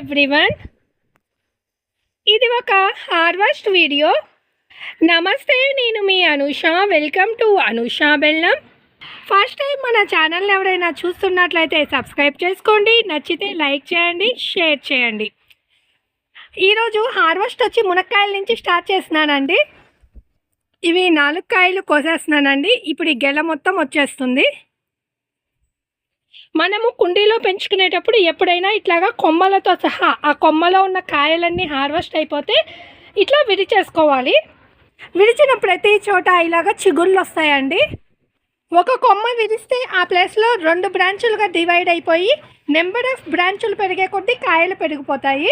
Everyone ఇది ఒక harvest video. నమస్తే నేను మీ అనుష. వెల్కమ్ టు అనుష బెల్లం. ఫస్ట్ టైం మన ఛానల్ని ఎవరైనా చూస్తున్నట్లయితే సబ్స్క్రైబ్ చేసుకోండి. నచ్చితే లైక్ చేయండి షేర్ చేయండి. ఈరోజు హార్వెస్ట్ వచ్చి మునక్కాయల నుంచి స్టార్ట్ చేస్తున్నానండి. ఇవి నాలుగు కాయలు కోసేస్తున్నానండి. ఇప్పుడు ఈ గెల మొత్తం వచ్చేస్తుంది. మనము కుండీలో పెంచుకునేటప్పుడు ఎప్పుడైనా ఇట్లాగా కొమ్మలతో సహా ఆ కొమ్మలో ఉన్న కాయలన్నీ హార్వెస్ట్ అయిపోతే ఇట్లా విడిచేసుకోవాలి. విడిచిన ప్రతి చోట ఇలాగా చిగుళ్ళు వస్తాయండి. ఒక కొమ్మ విరిస్తే ఆ ప్లేస్లో రెండు బ్రాంచులుగా డివైడ్ అయిపోయి నెంబర్ ఆఫ్ బ్రాంచులు పెరిగే కొద్దీ కాయలు పెరిగిపోతాయి.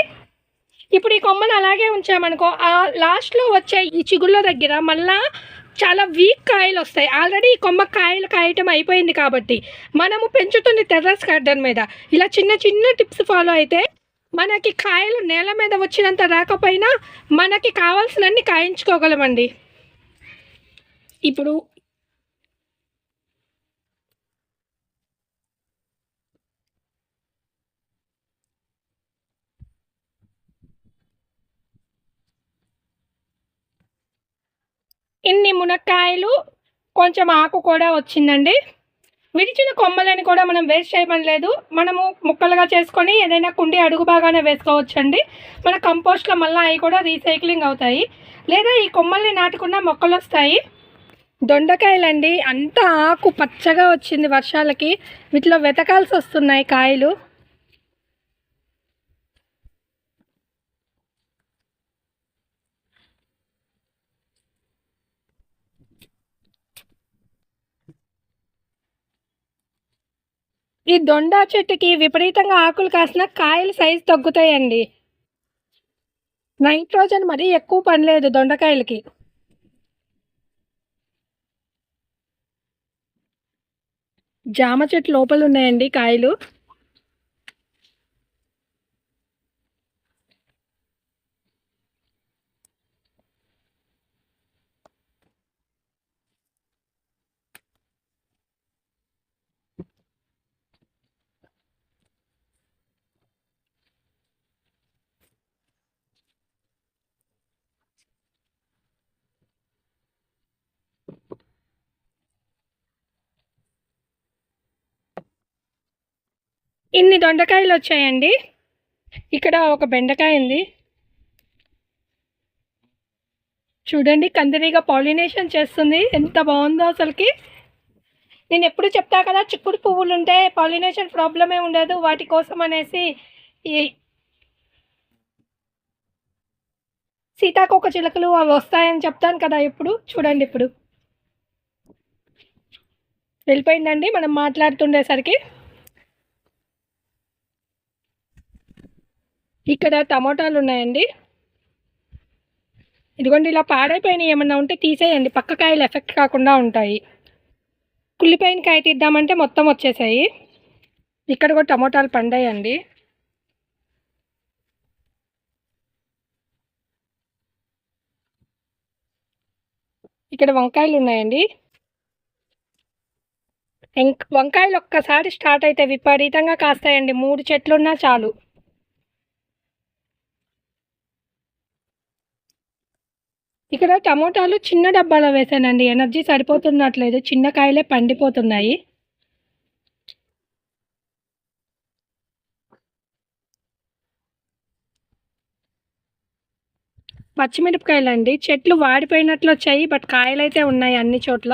ఇప్పుడు ఈ కొమ్మను అలాగే ఉంచామనుకో ఆ లాస్ట్లో వచ్చే ఈ చిగుళ్ళ దగ్గర మళ్ళా చాలా వీక్ కాయలు వస్తాయి. ఆల్రెడీ ఈ కొమ్మ కాయలు కాయటం అయిపోయింది కాబట్టి మనము పెంచుతుంది టెర్రస్ గార్డెన్ మీద. ఇలా చిన్న చిన్న టిప్స్ ఫాలో అయితే మనకి కాయలు నేల మీద వచ్చినంత రాకపోయినా మనకి కావాల్సినన్ని కాయించుకోగలమండి. ఇప్పుడు ఇన్ని మునక్కాయలు కొంచెం ఆకు కూడా వచ్చిందండి. విడిచిన కొమ్మలని కూడా మనం వేస్ట్ చేయమని లేదు మనము ముక్కలుగా చేసుకొని ఏదైనా కుండి అడుగు బాగానే వేసుకోవచ్చండి. మన కంపోస్ట్లో మళ్ళీ అవి కూడా రీసైక్లింగ్ అవుతాయి. లేదా ఈ కొమ్మల్ని నాటుకున్న మొక్కలు వస్తాయి. దొండకాయలండి అంత ఆకు పచ్చగా వచ్చింది వర్షాలకి. వీటిలో వెతకాల్సి వస్తున్నాయి కాయలు. ఈ దొండ చెట్టుకి విపరీతంగా ఆకులు కాసిన కాయల సైజు తగ్గుతాయండి. నైట్రోజన్ మరీ ఎక్కువ పనిలేదు దొండకాయలకి. జామ చెట్టు లోపల ఉన్నాయండి కాయలు. ఇన్ని దొండకాయలు వచ్చాయండి. ఇక్కడ ఒక బెండకాయ ఉంది. చూడండి కందిరీగా పాలినేషన్ చేస్తుంది. ఎంత బాగుందో అసలుకి. నేను ఎప్పుడు చెప్తా కదా చిక్కుడు పువ్వులు ఉంటే పాలినేషన్ ప్రాబ్లమే ఉండదు. వాటి కోసం అనేసి ఈ సీతాకోక అవి వస్తాయని చెప్తాను కదా ఇప్పుడు చూడండి ఇప్పుడు. వెళ్ళిపోయిందండి మనం మాట్లాడుతుండేసరికి. ఇక్కడ టమోటాలు ఉన్నాయండి ఇదిగోండి ఇలా పాడైపోయినాయి ఏమన్నా ఉంటే తీసేయండి. పక్క కాయలు ఎఫెక్ట్ కాకుండా ఉంటాయి. కుళ్ళిపోయిన కాయ తీద్దామంటే మొత్తం వచ్చేసాయి. ఇక్కడ కూడా టమోటాలు పండాయండి. ఇక్కడ వంకాయలు ఉన్నాయండి ఇంక్ వంకాయలు ఒక్కసారి స్టార్ట్ అయితే విపరీతంగా కాస్తాయండి. మూడు చెట్లున్నా చాలు. ఇక్కడ టమోటాలు చిన్న డబ్బాలో వేసానండి. ఎనర్జీ సరిపోతున్నట్లేదు చిన్న కాయలే పండిపోతున్నాయి. పచ్చిమిరపకాయలు అండి చెట్లు వాడిపోయినట్లు వచ్చాయి బట్ కాయలు అయితే ఉన్నాయి అన్ని చోట్ల.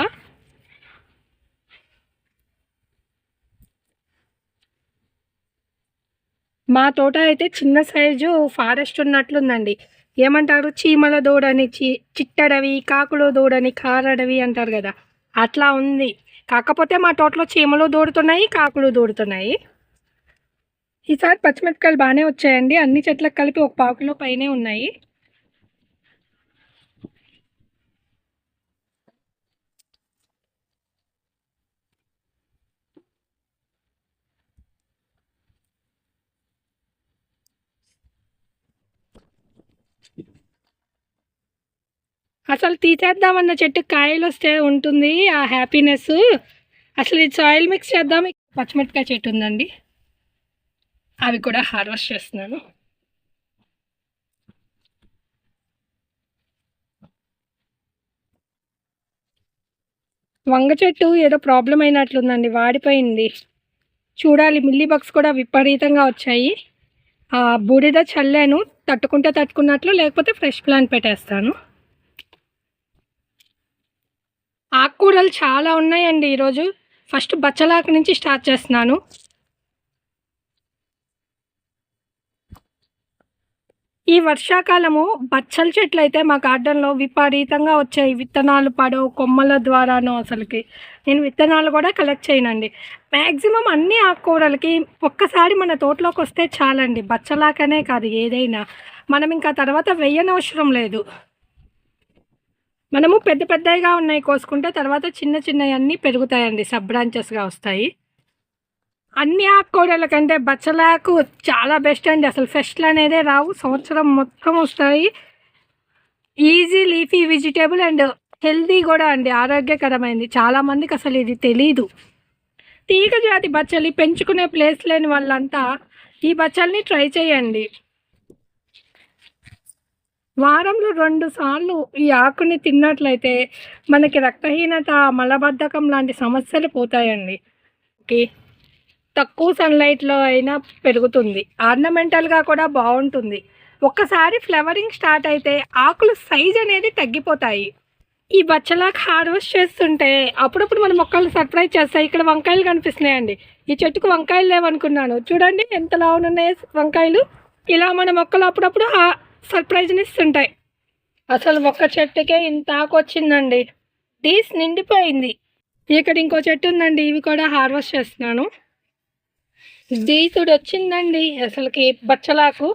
మా తోట అయితే చిన్న సైజు ఫారెస్ట్ ఉన్నట్లుందండి. ఏమంటారు? చీమల దూడని చి చిట్టడవి కాకులు దూడని కారడవి అంటారు కదా. అట్లా ఉంది. కాకపోతే మా తోటలో చీమలు దూడుతున్నాయి కాకులు దూడుతున్నాయి. ఈసారి పచ్చిమిరపకాయలు బాగానే వచ్చాయండి. అన్ని చెట్లకు కలిపి ఒక పావుకిలో పైనే ఉన్నాయి. అసలు తీసేద్దామన్న చెట్టు కాయలు వస్తే ఉంటుంది ఆ హ్యాపీనెస్ అసలు ఈ సాయిల్ మిక్స్ చేద్దాం. పచ్చిమిరపకాయ చెట్టు ఉందండి. అవి కూడా హార్వెస్ట్ చేస్తున్నాను. వంగ చెట్టు ఏదో ప్రాబ్లం అయినట్లుందండి వాడిపోయింది. చూడాలి మిల్లీ బక్స్ కూడా విపరీతంగా వచ్చాయి. బూడిద చల్లాను తట్టుకుంటే తట్టుకున్నట్లు లేకపోతే ఫ్రెష్ ప్లాంట్ పెట్టేస్తాను. ఆకుకూరలు చాలా ఉన్నాయండి ఈరోజు. ఫస్ట్ బచ్చలాకు నుంచి స్టార్ట్ చేస్తున్నాను. ఈ వర్షాకాలము బచ్చల చెట్లు అయితే మా గార్డెన్లో విపరీతంగా వచ్చాయి. విత్తనాలు పడవు కొమ్మల ద్వారాను అసలుకి. నేను విత్తనాలు కూడా కలెక్ట్ చేయనండి. మ్యాక్సిమం అన్ని ఆకుకూరలకి ఒక్కసారి మన తోటలోకి వస్తే చాలండి. బచ్చలాకనే కాదు ఏదైనా. మనం ఇంకా తర్వాత వెయ్యనవసరం లేదు. మనము పెద్ద పెద్దగా ఉన్నాయి కోసుకుంటే తర్వాత చిన్న చిన్నవి అన్నీ పెరుగుతాయండి. సబ్ బ్రాంచెస్గా వస్తాయి. అన్ని ఆకుకూరల కంటే బచ్చలాకు చాలా బెస్ట్ అండి. అసలు ఫెస్ట్లు అనేదే రావు. సంవత్సరం మొత్తం వస్తాయి. Easy leafy vegetable and healthy కూడా అండి. ఆరోగ్యకరమైంది. చాలామందికి అసలు ఇది తెలీదు. తీగ జాతి బచ్చలి పెంచుకునే ప్లేస్ లేని వాళ్ళంతా ఈ బచ్చల్ని ట్రై చేయండి. వారంలో రెండు సార్లు ఈ ఆకుని తిన్నట్లయితే మనకి రక్తహీనత మలబద్ధకం లాంటి సమస్యలు పోతాయండి. ఓకే. తక్కువ సన్లైట్లో అయినా పెరుగుతుంది. ఆర్నమెంటల్గా కూడా బాగుంటుంది. ఒక్కసారి ఫ్లవరింగ్ స్టార్ట్ అయితే ఆకులు సైజ్ అనేది తగ్గిపోతాయి. ఈ బచ్చలాకు హార్వెస్ట్ చేస్తుంటే అప్పుడప్పుడు మన మొక్కలు సర్ప్రైజ్ చేస్తాయి. ఇక్కడ వంకాయలు కనిపిస్తున్నాయండి. ఈ చెట్టుకు వంకాయలు లేవనుకున్నాను. చూడండి ఎంత లావునున్నాయి వంకాయలు. ఇలా మన మొక్కలు అప్పుడప్పుడు సర్ప్రైజ్ని ఇస్తుంటాయి. అసలు ఒక చెట్టుకే ఇంత ఆకు వచ్చిందండి. డీస్ నిండిపోయింది. ఇక్కడ ఇంకో చెట్టు ఉందండి ఇవి కూడా హార్వెస్ట్ చేస్తున్నాను. దీసుడు వచ్చిందండి అసలుకి బచ్చలాకు.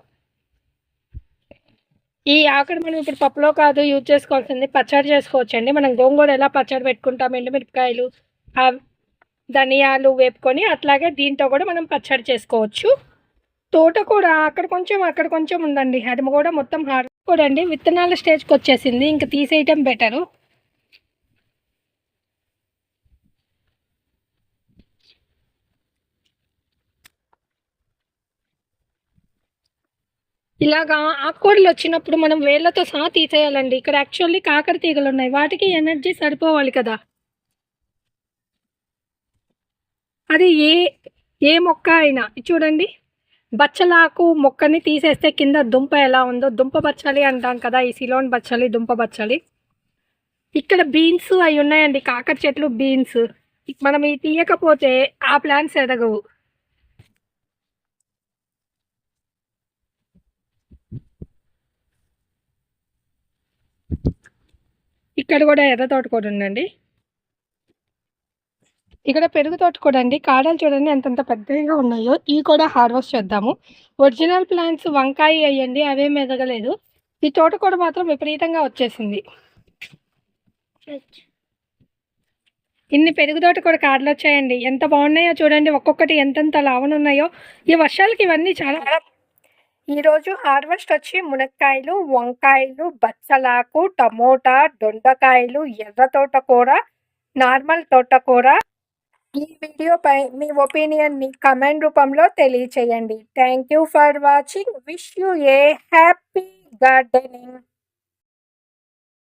ఈ ఆకుడు మనం ఇప్పుడు పప్పులో కాదు యూజ్ చేసుకోవాల్సింది పచ్చడి చేసుకోవచ్చండి. మనం గోంగూర ఎలా పచ్చడి పెట్టుకుంటాం ఎండుమిరపకాయలు ధనియాలు వేపుకొని అట్లాగే దీంతో కూడా మనం పచ్చడి చేసుకోవచ్చు. తోటకూర అక్కడ కొంచెం అక్కడ కొంచెం ఉందండి. అది కూడా మొత్తం హార్ కూడా అండి విత్తనాల స్టేజ్కి వచ్చేసింది. ఇంకా తీసేయటం బెటరు. ఇలాగా ఆకుకూరలు వచ్చినప్పుడు మనం వేళ్ళతో సహా తీసేయాలండి. ఇక్కడ యాక్చువల్లీ కాకర తీగలు ఉన్నాయి. వాటికి ఎనర్జీ సరిపోవాలి కదా. అది ఏ ఏ మొక్క అయినా. చూడండి. బచ్చలాకు మొక్కని తీసేస్తే కింద దుంప ఎలా ఉందో దుంప బచ్చలి అంటాం కదా ఈ సిలోన్ బచ్చలి దుంప బచ్చలి. ఇక్కడ బీన్స్ అవి ఉన్నాయండి కాకర చెట్లు బీన్స్. మనం ఇవి తీయకపోతే ఆ ప్లాంట్స్ ఎదగవు. ఇక్కడ కూడా ఎర్ర తోటకూర ఉందండి. ఇక్కడ పెరుగు తోట కూడా అండి. కాడలు చూడండి ఎంతంత పెద్దగా ఉన్నాయో. ఇవి కూడా హార్వెస్ట్ చేద్దాము. ఒరిజినల్ ప్లాంట్స్ వంకాయ అయ్యండి అవేం ఎదగలేదు ఈ తోట కూడా మాత్రం విపరీతంగా వచ్చేసింది. ఇన్ని పెరుగు తోట కూడా కాడలు వచ్చాయండి. ఎంత బాగున్నాయో చూడండి. ఒక్కొక్కటి ఎంతెంత లావనున్నాయో ఈ వర్షాలకి ఇవన్నీ చాలా ఈరోజు హార్వెస్ట్ వచ్చి మునక్కాయలు వంకాయలు బచ్చలాకు టమోటా దొండకాయలు ఎర్ర తోటకూర నార్మల్ తోటకూర ఈ వీడియోపై మీ ఒపీనియన్ని కమెంట్ రూపంలో తెలియచేయండి. Thank you for watching. Wish you a happy gardening.